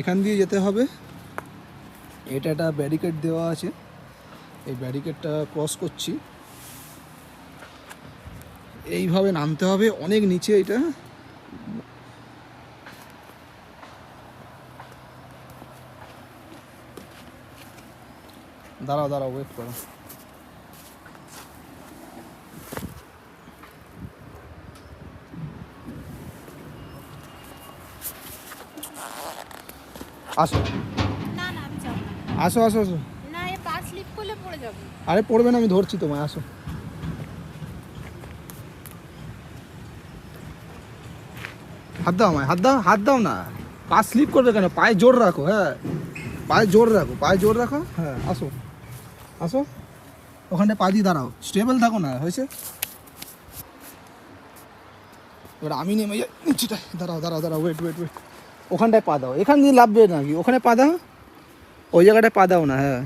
এখান দিয়ে যেতে হবে। এটা একটা ব্যারিকেড দেওয়া আছে। এই ব্যারিকেডটা ক্রস করছি। এইভাবে নামতে হবে। অনেক নিচে এটা। দাঁড়াও দাঁড়াও ওয়েট করো। আসো। না না আমি যাব না। আসো আসো আসো। না এ পা স্লিপ করলে পড়ে যাব। আরে পড়বে না আমি ধরছি তোমায় আসো। হাত দাও আমায় হাত দাও হাত দাও না। পা স্লিপ করবে কেন? পায়ে জোর রাখো হ্যাঁ। পায়ে জোর রাখো পায়ে জোর রাখো হ্যাঁ আসো। আসো। ওখানে পা দিয়ে দাঁড়াও। স্টেবল থাকো না হয়েছে? এবার আমি নেমে যাই। নিচেটায়। দাঁড়াও দাঁড়াও দাঁড়াও ওয়েট ওয়েট ওয়েট ওখানটায় পা দাও। এখান দিয়ে লাভবে নাকি? ওখানে পা দাও। ওই জায়গাটায় পা দাও না হ্যাঁ।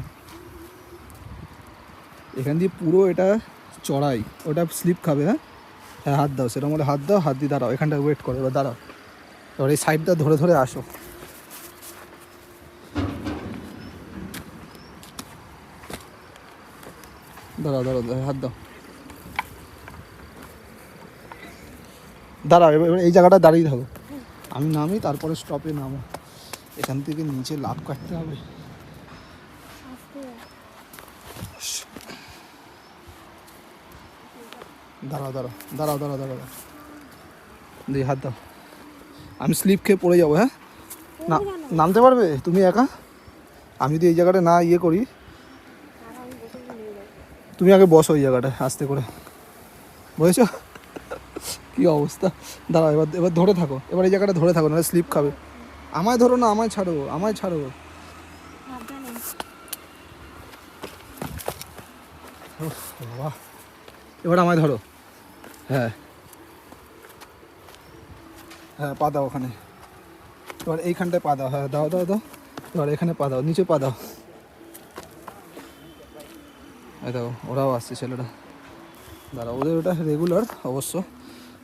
এখান দিয়ে পুরো এটা চড়াই। ওটা স্লিপ খাবে হ্যাঁ? হ্যাঁ হাত দাও, সেরকম হাত দাও, হাত দিয়ে দাঁড়াও। এখানটা ওয়েট করো, এবার দাঁড়াও। এবার এই সাইডটা ধরে ধরে আসো। দাঁড়াও দাঁড়াও, হাত দাও। দাঁড়াও, এবার এই জায়গাটা দাঁড়িয়ে থাকো। আমি নামি তারপরে স্টপে নামো। এখান থেকে নিচে লাভ কাটতে হবে। দাঁড়াও দাঁড়াও দাঁড়াও দাঁড়াও দাঁড়াও দাঁড়াও। দিয়ে হাত দাও। আমি স্লিপ খেয়ে পড়ে যাব হ্যাঁ? না নামতে পারবে? তুমি একা? আমি যদি এই জায়গাটা না ইয়ে করি তুমি আগে বসো ওই জায়গাটায় আস্তে করে। বুঝেছ কি অবস্থা? দাঁড়াও, এবার এবার ধরে থাকো। এবার এই জায়গাটা ধরে থাকো, নাহলে স্লিপ খাবে। আমায় ধরো না, আমায় ছাড়ো আমায় ছাড়ো। এবার আমায় ধরো। হ্যাঁ। হ্যাঁ পা দাও ওখানে। এবার এইখানটায় পা দাও হ্যাঁ দাও দাও দাও। এবার এখানে পা দাও, নিচে পা দাও। দাও ওরাও আসছে ছেলেটা দাঁড়াও, ওদের ওটা রেগুলার অবশ্য।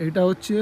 এটা হচ্ছে